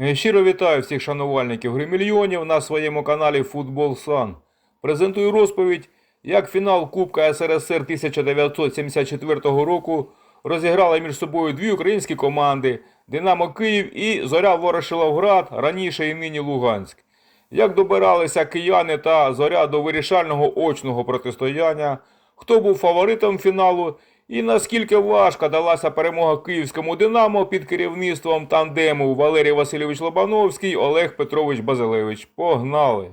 Е, Щиро вітаю всіх шанувальників гри мільйонів на своєму каналі Футбол Сан. Презентую розповідь, як фінал Кубка СРСР 1974 року розіграли між собою дві українські команди Динамо Київ і Зоря Ворошиловград, раніше і нині Луганськ. Як добиралися кияни та зоря до вирішального очного протистояння, хто був фаворитом фіналу і наскільки важко далася перемога київському Динамо під керівництвом тандему Валерій Васильович Лобановський, Олег Петрович Базилевич. Погнали!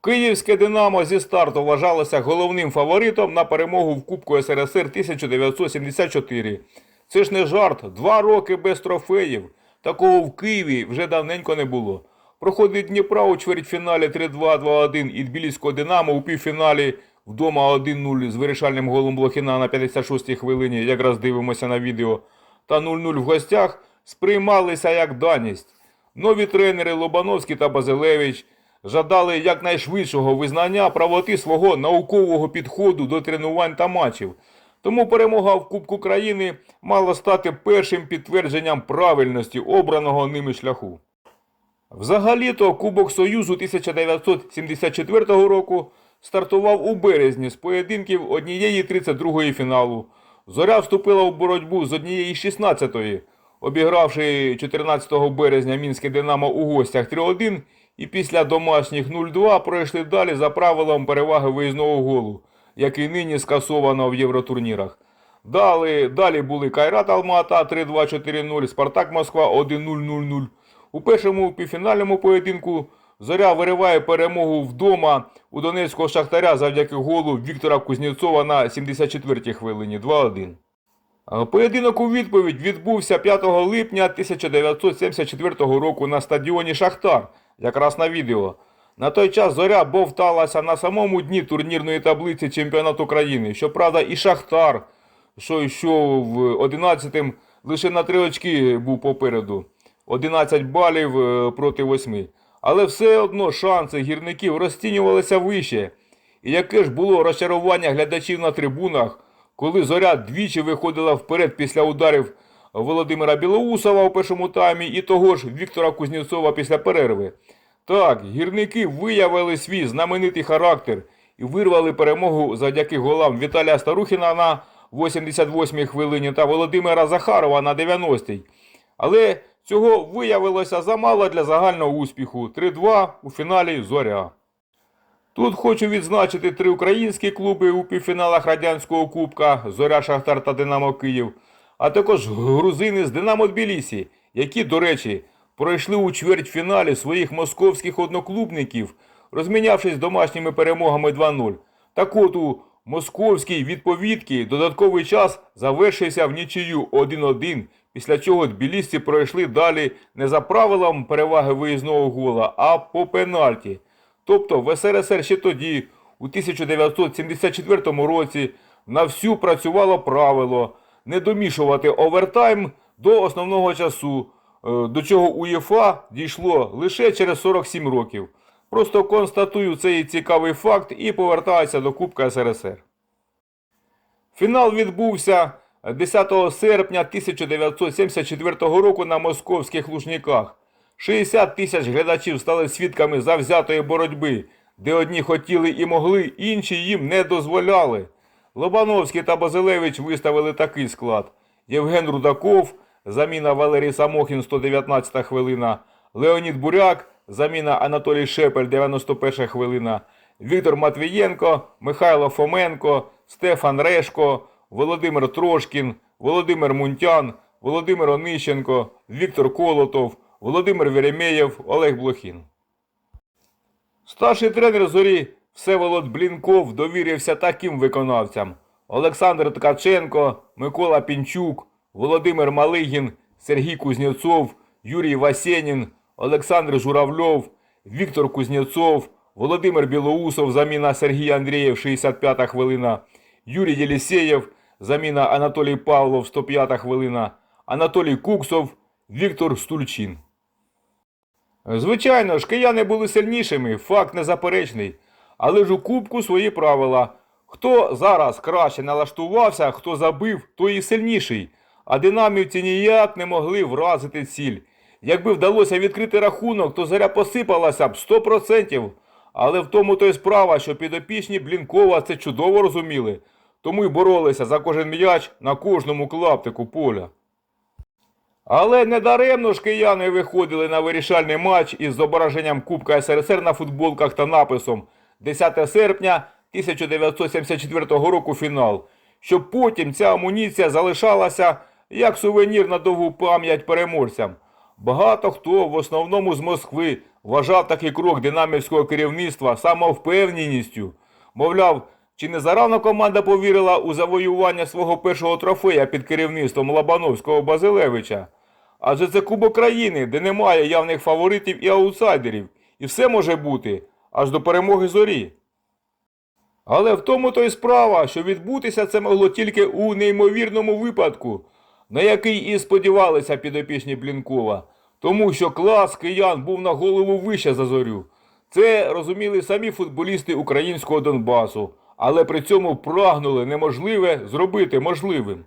Київське Динамо зі старту вважалося головним фаворитом на перемогу в Кубку СРСР 1974. Це ж не жарт, два роки без трофеїв. Такого в Києві вже давненько не було. Проходить Дніпра у чвертьфіналі 3-2-2-1 і Тбіліського Динамо у півфіналі вдома 1-0 з вирішальним голом Блохіна на 56-й хвилині, якраз дивимося на відео, та 0-0 в гостях сприймалися як даність. Нові тренери Лобановський та Базилевич жадали якнайшвидшого визнання правоти свого наукового підходу до тренувань та матчів. Тому перемога в Кубку країни мала стати першим підтвердженням правильності обраного ними шляху. Взагалі-то Кубок Союзу 1974 року стартував у березні з поєдинків однієї 32-ї фіналу. Зоря вступила в боротьбу з однієї 16-ї, обігравши 14 березня Мінське Динамо у гостях 3-1 і після домашніх 0-2 пройшли далі за правилом переваги виїзного голу, який нині скасовано в євротурнірах. Далі, далі були Кайрат Алмата 3-2-4-0, Спартак Москва 1-0-0-0. У першому півфінальному поєдинку Зоря вириває перемогу вдома у Донецького Шахтаря завдяки голу Віктора Кузнєцова на 74-й хвилині 2-1. Поєдинок у відповідь відбувся 5 липня 1974 року на стадіоні Шахтар, якраз на відео. На той час зоря бовталася на самому дні турнірної таблиці чемпіонату країни. Щоправда, і Шахтар, що йшов 11-м, лише на три очки був попереду. 11 балів е, проти 8. Але все одно шанси гірників розцінювалися вище. І яке ж було розчарування глядачів на трибунах, коли зоря двічі виходила вперед після ударів Володимира Білоусова у першому таймі і того ж Віктора Кузнєцова після перерви. Так, гірники виявили свій знаменитий характер і вирвали перемогу завдяки голам Віталія Старухіна на 88-й хвилині та Володимира Захарова на 90-й. Але цього виявилося замало для загального успіху. 3-2 у фіналі Зоря. Тут хочу відзначити три українські клуби у півфіналах Радянського Кубка Зоря Шахтар та Динамо Київ, а також грузини з Динамо Тбілісі, які, до речі, пройшли у чвертьфіналі своїх московських одноклубників, розмінявшись домашніми перемогами 2-0. Так от у московській відповідці додатковий час завершився в нічию 1-1, після чого тбілісці пройшли далі не за правилом переваги виїзного гола, а по пенальті. Тобто в СРСР ще тоді, у 1974 році, на всю працювало правило не домішувати овертайм до основного часу, е, до чого УЄФА дійшло лише через 47 років. Просто констатую цей цікавий факт і повертаюся до Кубка СРСР. Фінал відбувся 10 серпня 1974 року на московських лужниках. 60 тисяч глядачів стали свідками завзятої боротьби, де одні хотіли і могли, інші їм не дозволяли. Лобановський та Базилевич виставили такий склад: Євген Рудаков, заміна Валерій Самохін, 119 хвилина, Леонід Буряк, заміна Анатолій Шепель, 91 хвилина, Віктор Матвієнко, Михайло Фоменко, Стефан Решко, Володимир Трошкін, Володимир Мунтян, Володимир Онищенко, Віктор Колотов, Володимир Веремєєв, Олег Блохін. Старший тренер зорі Всеволод Блінков довірився таким виконавцям: Олександр Ткаченко, Микола Пінчук, Володимир Малигін, Сергій Кузнєцов, Юрій Васєнін, Олександр Журавльов, Віктор Кузнєцов, Володимир Білоусов, заміна Сергій Андрієв, 65-та хвилина, Юрій Єлісєєв, заміна Анатолій Павлов, 105-та хвилина, Анатолій Куксов, Віктор Стульчин. Звичайно ж, кияни були сильнішими, факт незаперечний. Але ж у кубку свої правила. Хто зараз краще налаштувався, хто забив, той і сильніший. А динамівці ніяк не могли вразити ціль. Якби вдалося відкрити рахунок, то заря посипалася б 100%. Але в тому то й справа, що підопічні Блінкова це чудово розуміли, тому й боролися за кожен м'яч на кожному клаптику поля. Але недаремно ж кияни виходили на вирішальний матч із зображенням Кубка СРСР на футболках та написом 10 серпня 1974 року фінал, щоб потім ця амуніція залишалася як сувенір на довгу пам'ять переможцям. Багато хто, в основному з Москви, вважав такий крок динамівського керівництва самовпевненістю. Мовляв, чи не зарано команда повірила у завоювання свого першого трофея під керівництвом Лобановського Базилевича? Адже це Кубок країни, де немає явних фаворитів і аутсайдерів, і все може бути аж до перемоги зорі. Але в тому то й справа, що відбутися це могло тільки у неймовірному випадку, на який і сподівалися підопічні Блінкова, тому що клас киян був на голову вище за зорю. Це розуміли самі футболісти українського Донбасу, але при цьому прагнули неможливе зробити можливим.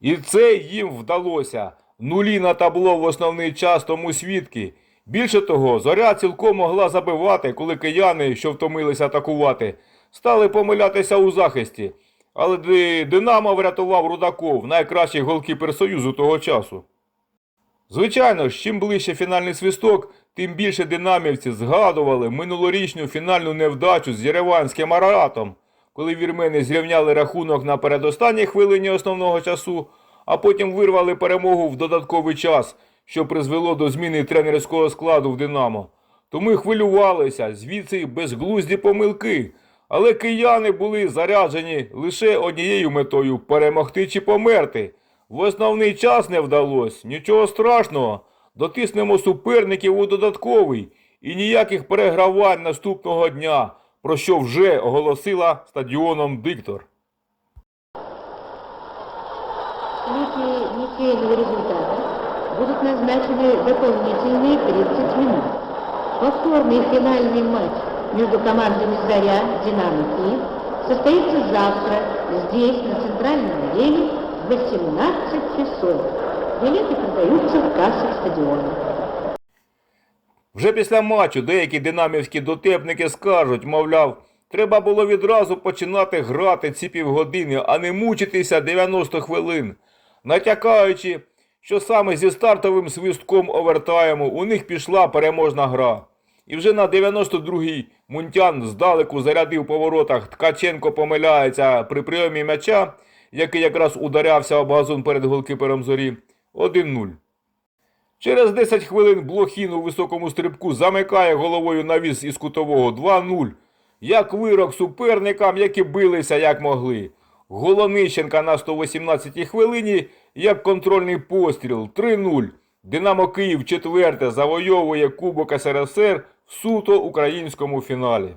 І це їм вдалося. Нулі на табло в основний час тому свідки. Більше того, зоря цілком могла забивати, коли кияни, що втомилися атакувати, стали помилятися у захисті. Але Динамо врятував Рудаков, найкращий голкіпер Союзу того часу. Звичайно чим ближче фінальний свисток, тим більше динамівці згадували минулорічну фінальну невдачу з Єреванським Араратом, коли вірмени зрівняли рахунок на передостанній хвилині основного часу, а потім вирвали перемогу в додатковий час, що призвело до зміни тренерського складу в Динамо. Тому хвилювалися, звідси безглузді помилки. Але кияни були заряджені лише однією метою перемогти чи померти. В основний час не вдалося, нічого страшного. Дотиснемо суперників у додатковий і ніяких перегравань наступного дня, про що вже оголосила стадіоном диктор. Некие, некие результаты будут назначены дополнительные 30 минут. Повторный финальный матч между командами «Заря» «Динамо» Киев состоится завтра здесь, на центральном арене, в 18 часов. Билеты продаются в кассах стадиона. Вже після матчу деякі динамівські дотепники скажуть, мовляв, треба було відразу починати грати ці півгодини, а не мучитися 90 хвилин, натякаючи, що саме зі стартовим свистком овертайму у них пішла переможна гра. І вже на 92-й Мунтян здалеку зарядив по воротах. Ткаченко помиляється при прийомі м'яча, який якраз ударявся об газон перед голкіпером зорі. 1-0. Через 10 хвилин Блохін у високому стрибку замикає головою навіс із кутового 2-0. Як вирок суперникам, які билися як могли. Голонищенка на 118-й хвилині, як контрольний постріл 3-0. Динамо Київ четверте завойовує Кубок СРСР в суто українському фіналі.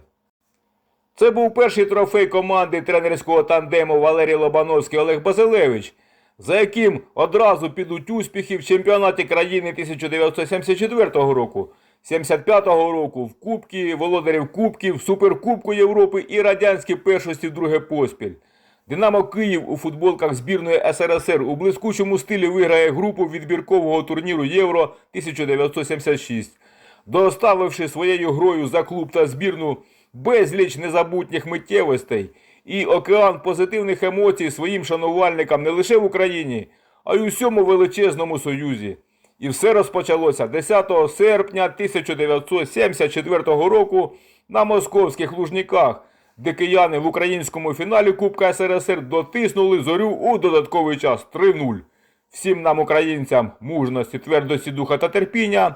Це був перший трофей команди тренерського тандему Валерій Лобановський Олег Базилевич, за яким одразу підуть успіхи в чемпіонаті країни 1974 року, 75-го року в Кубки, Володарів Кубків, Суперкубку Європи і радянські першості друге поспіль. Динамо Київ у футболках збірної СРСР у блискучому стилі виграє групу відбіркового турніру Євро 1976, доставивши своєю грою за клуб та збірну безліч незабутніх миттєвостей і океан позитивних емоцій своїм шанувальникам не лише в Україні, а й у всьому величезному Союзі. І все розпочалося 10 серпня 1974 року на московських лужниках, де кияни в українському фіналі Кубка СРСР дотиснули зорю у додатковий час 3-0. Всім нам, українцям, мужності, твердості духа та терпіння.